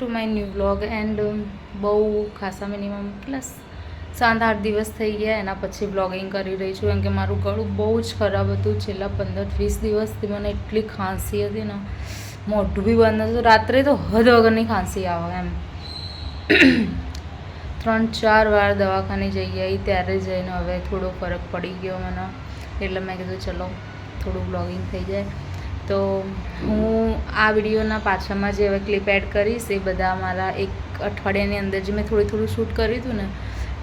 Vlog and બહુ ખાસા minimum plus સાત આઠ દિવસ થઈ ગયા, એના પછી વ્લોગિંગ કરી રહી છું. કેમ કે મારું ગળું બહુ જ ખરાબ હતું. છેલ્લા પંદર વીસ દિવસથી મને એટલી ખાંસી હતી ને. મોઢું બી બંધ હતું રાત્રે તો હદ વગરની ખાંસી આવે એમ. ત્રણ ચાર વાર દવાખાને જઈ આવી ત્યારે જઈને હવે થોડો ફરક પડી ગયો મને. એટલે મેં કીધું, ચલો, થોડું બ્લોગિંગ થઈ જાય. તો હું આ વિડીયોના પાછળમાં જે હવે ક્લિપ એડ કરીશ એ બધા મારા એક અઠવાડિયાની અંદર જે મેં થોડું થોડું શૂટ કર્યું હતું ને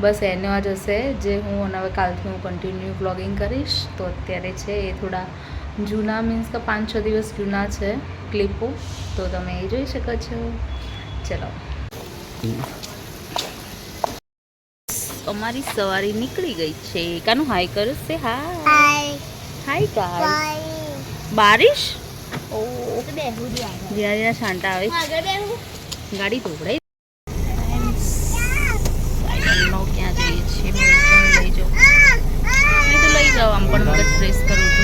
બસ એનો જ હશે. જે હું અને હવે કાલથી હું કન્ટિન્યુ બ્લોગિંગ કરીશ તો અત્યારે છે એ થોડા જૂના મીન્સ કે પાંચ છ દિવસ જૂના છે ક્લિપો તો તમે એ જોઈ શકો છો. ચલો. અમારી સવારી નીકળી ગઈ છે. કાનું હાય કરશે હા હાય હાય Bye. બારિશ? ઓ બેહું દી આગળ. જ્યાં જ્યાં છાંટા આવે. છે. ગાડી ધોવડાઈ ક્યાં જઈએ છીએ? લઈ જાઉં તો લઈ જાઓ આમ પણ મગજ ફ્રેશ કરું તો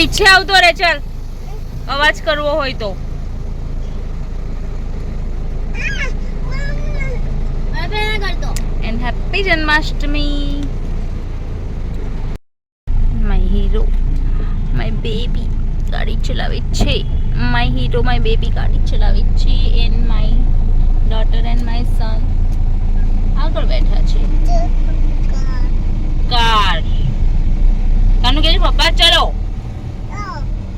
પીછે આવતો રે ચાલ. અવાજ કરવો હોય તો. And happy Janmashtami. Hero my baby ગાડી ચલાવે છે. માય હીરો માય બેબી ગાડી ચલાવે છે and my daughter and my son આગળ બેઠા છે. કાર. કાનું કે પપ્પા ચલો.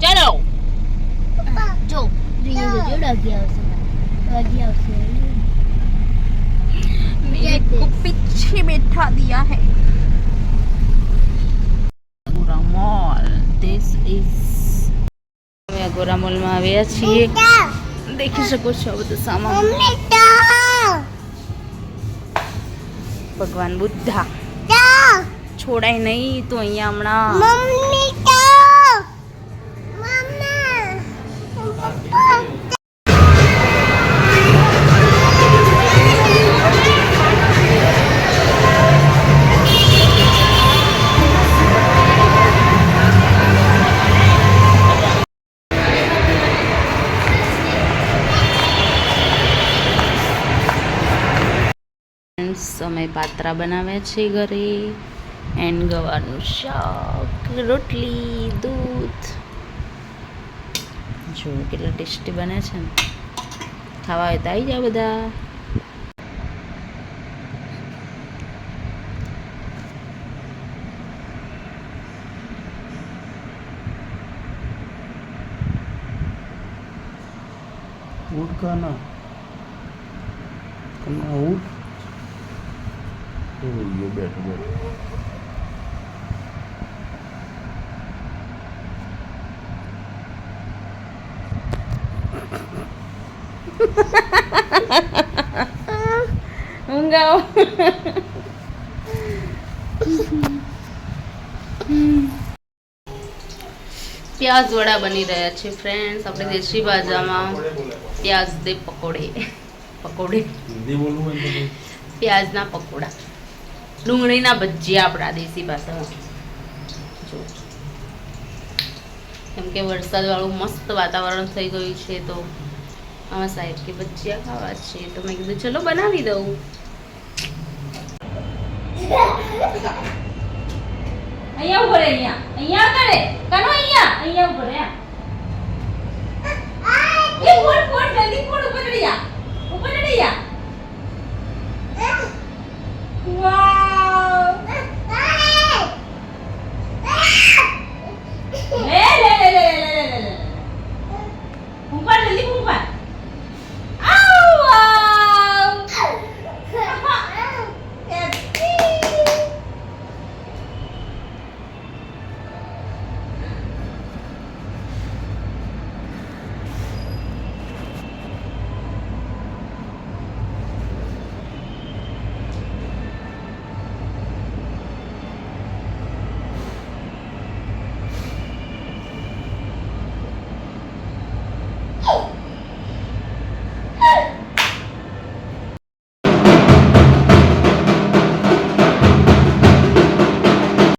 ચલો. જો જોઈએ જો ડગી આવશે. બેઠા દિયા હૈ. અમે અગોરા મોલમાં આવ્યા છીએ. દેખી શકો છો બધું સામાન. ભગવાન બુદ્ધા. છોડાય નહીં તો અહીંયા હમણાં. ફ્રેન્ડ્સ અમે પાત્રા બનાવ્યા છે ઘરે એન્ડ ગવાનું શાક રોટલી દૂધ જો કેટલા ટેસ્ટી બને છે ને ખાવા હોય તો આવી જાઓ બધા ऊट का ना कन्ना ऊट એવું ગયો બેઠો બેઠો. ઊંઘાઓ વડા બની રહ્યા છે ફ્રેન્ડ્સ આપણે દેશી ભાજામાં પ્યાજ દે પકોડે. પકોડે. પ્યાજના પકોડા. ડુંગળીના ભજીયા આપણા દેશી ભાષામાં. જો. કેમ કે વરસાદવાળું મસ્ત વાતાવરણ થઈ ગયું છે તો આમાં સાહેબ કે ભજીયા ખાવા છે તો મેં કીધું, ચલો બનાવી દઉં. અહીંયા ઊભો રે અહીંયા. અહીંયા કરે કનો અહીંયા? અહીંયા ઊભો રે એ ફોન ફોન જલ્દી ફોન ઉપર ચડી